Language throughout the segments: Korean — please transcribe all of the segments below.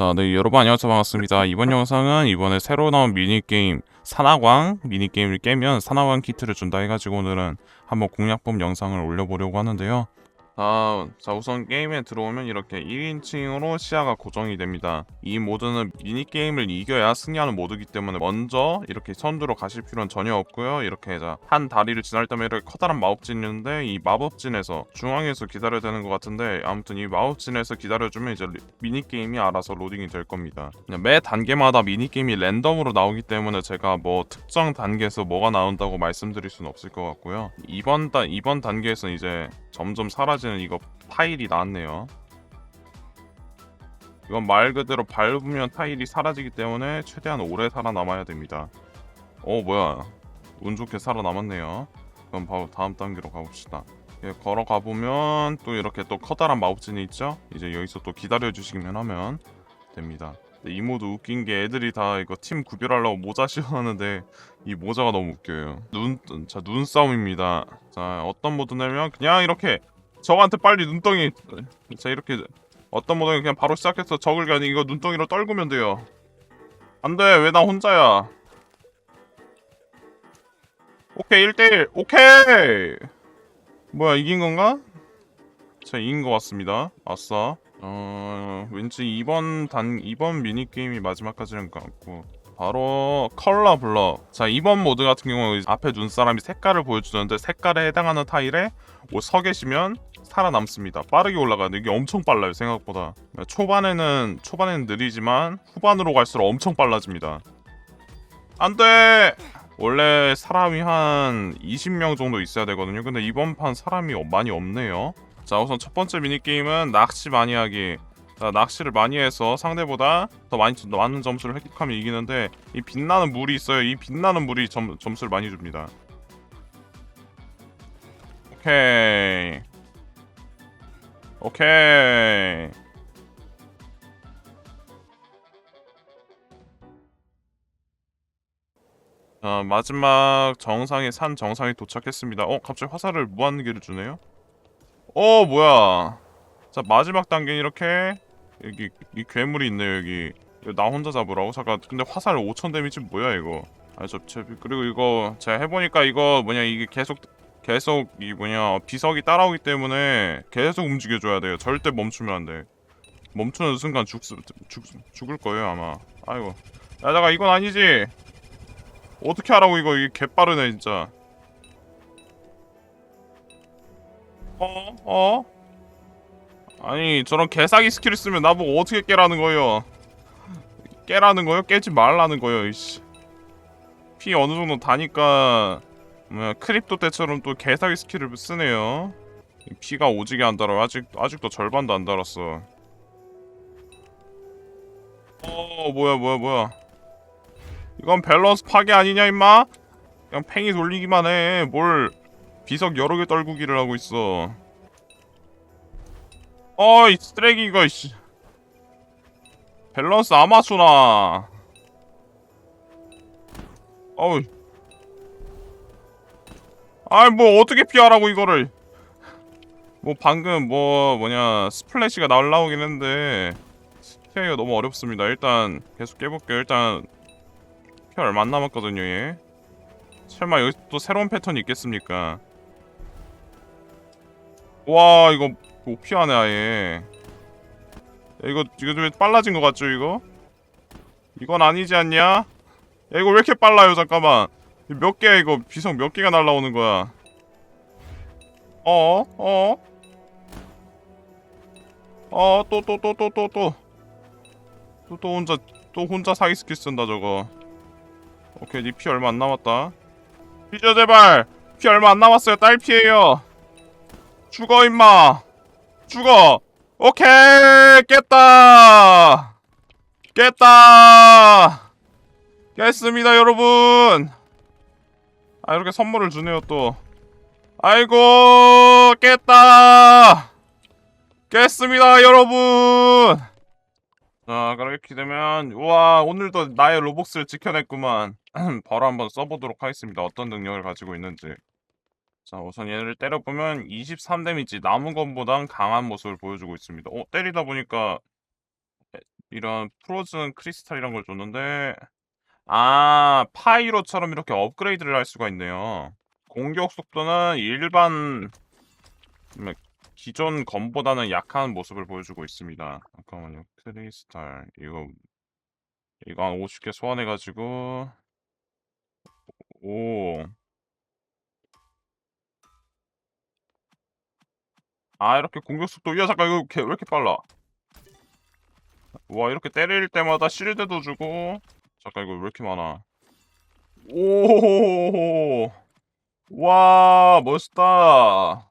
자, 네, 여러분 안녕하세요. 반갑습니다. 이번 영상은 이번에 새로 나온 미니게임 산화광 미니게임을 깨면 산화광 키트를 준다 해가지고 오늘은 한번 공략법 영상을 올려보려고 하는데요. 자, 자 우선 게임에 들어오면 이렇게 1인칭으로 시야가 고정이 됩니다. 이 모드는 미니게임을 이겨야 승리하는 모드이기 때문에 먼저 이렇게 선두로 가실 필요는 전혀 없고요. 이렇게 자, 한 다리를 지날 때면 이렇게 커다란 마법진이 있는데 이 마법진에서 중앙에서 기다려야 되는 것 같은데 아무튼 이 마법진에서 기다려주면 이제 리- 미니게임이 알아서 로딩이 될 겁니다. 매 단계마다 미니게임이 랜덤으로 나오기 때문에 제가 뭐 특정 단계에서 뭐가 나온다고 말씀드릴 수는 없을 것 같고요. 이번 단 이번 단계에서는 이제 점점 사라지는 이거 타일이 나왔네요. 이건 말 그대로 밟으면 타일이 사라지기 때문에 최대한 오래 살아남아야 됩니다. 어 뭐야 운 좋게 살아남았네요. 그럼 바로 다음 단계로 가봅시다. 예, 걸어가 보면 또 이렇게 또 커다란 마법진이 있죠. 이제 여기서 또 기다려 주시기만 하면 됩니다. 근데 이 모드 웃긴 게 애들이 다 이거 팀 구별하려고 모자 씌워하는데 이 모자가 너무 웃겨요. 눈, 자 눈싸움입니다. 자 어떤 모드냐면 그냥 이렇게 적한테 빨리 눈덩이 자 이렇게 어떤 모드는 그냥 바로 시작해서 적을 그냥 이거 눈덩이로 떨구면 돼요. 안 돼 왜 나 혼자야? 오케이 1대1 오케이 뭐야 이긴 건가? 자 이긴 것 같습니다. 아싸. 어 왠지 이번 단 이번 미니 게임이 마지막까지는 것 같고 바로 컬러 블럭. 자 이번 모드 같은 경우는 앞에 눈사람이 색깔을 보여주는데 색깔에 해당하는 타일에 뭐서 계시면 살아남습니다. 빠르게 올라가는데 이게 엄청 빨라요 생각보다. 초반에는 초반에는 느리지만 후반으로 갈수록 엄청 빨라집니다. 안돼. 원래 사람이 한 20명 정도 있어야 되거든요. 근데 이번 판 사람이 많이 없네요. 자 우선 첫 번째 미니게임은 낚시 많이 하기 자, 낚시를 많이 해서 상대보다 더 많이 더 많은 점수를 획득하면 이기는데 이 빛나는 물이 있어요. 이 빛나는 물이 점, 점수를 많이 줍니다. 오케이. 오케이. 자 마지막 정상에 산 정상에 도착했습니다. 어 갑자기 화살을 무한기를 주네요? 어 뭐야? 자 마지막 단계는 이렇게 여기 이 괴물이 있네요 여기. 나 혼자 잡으라고? 잠깐 근데 화살 5천 데미지 뭐야 이거? 아저 저, 그리고 이거 제가 해보니까 이거 뭐냐 이게 계속 계속 이 뭐냐 비석이 따라오기 때문에 계속 움직여줘야 돼요. 절대 멈추면 안 돼. 멈추는 순간 죽, 죽, 죽을 거예요 아마. 아이고. 야 잠깐 이건 아니지? 어떻게 하라고 이거? 이게 개빠르네 진짜. 어? 어? 아니 저런 개사기 스킬을 쓰면 나보고 어떻게 깨라는 거예요? 깨라는 거요? 깨지 말라는 거예요 이씨. 피 어느 정도 다니까 뭐야 크립토 때처럼 또 개사기 스킬을 쓰네요. 이 피가 오지게 안 달아 아직 아직도 절반도 안 달았어. 어 뭐야 뭐야 뭐야. 이건 밸런스 파괴 아니냐 임마? 그냥 팽이 돌리기만 해뭘 비석 여러 개 떨구기를 하고 있어 어이 쓰레기 이거 씨. 밸런스 아마추나. 어우. 아이 뭐 어떻게 피하라고 이거를. 뭐 방금 뭐 뭐냐 스플래시가 날라오긴 했는데 피하기가 너무 어렵습니다. 일단 계속 깨볼게요. 일단 피 얼마 안 남았거든요 얘. 설마 여기 또 새로운 패턴이 있겠습니까? 와 이거 못 피하네 아예 야, 이거 이거 좀 빨라진 것 같죠 이거? 이건 아니지 않냐? 야 이거 왜 이렇게 빨라요 잠깐만 몇 개야 이거 비석 몇 개가 날라오는 거야 어? 어? 어? 또 또 또 또 또 또 또 또 혼자 또 혼자 사기 스킬 쓴다 저거 오케이 니피 얼마 안 남았다 피죠 제발 피 얼마 안 남았어요 딸 피해요 죽어 임마 죽어. 오케이 깼다. 깼다. 깼습니다 여러분. 아 이렇게 선물을 주네요 또. 아이고 깼다. 깼습니다 여러분. 자 그렇게 되면 우와 오늘도 나의 로복스를 지켜냈구만. 바로 한번 써보도록 하겠습니다. 어떤 능력을 가지고 있는지 자 우선 얘를 때려보면 23 데미지 남은 것보단 강한 모습을 보여주고 있습니다 어 때리다 보니까 이런 프로즌 크리스탈 이런 걸 줬는데 아 파이로처럼 이렇게 업그레이드를 할 수가 있네요. 공격 속도는 일반 음, 기존 검보다는 약한 모습을 보여주고 있습니다. 잠깐만요. 크리스탈 이거 이거 한 50개 소환해가지고 오. 아 이렇게 공격 속도 야 잠깐 이거 개- 왜 이렇게 빨라? 와 이렇게 때릴 때마다 실드도 주고 잠깐 이거 왜 이렇게 많아? 오. 와 멋있다. 아,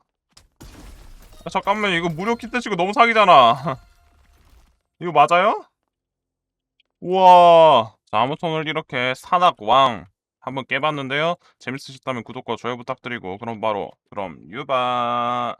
잠깐만 이거 무료 키트 치고 너무 사기잖아. 이거 맞아요? 우와. 자 아무튼 오늘 이렇게 산악 왕 한번 깨봤는데요. 재밌으셨다면 구독과 좋아요 부탁드리고 그럼 바로 그럼 유바.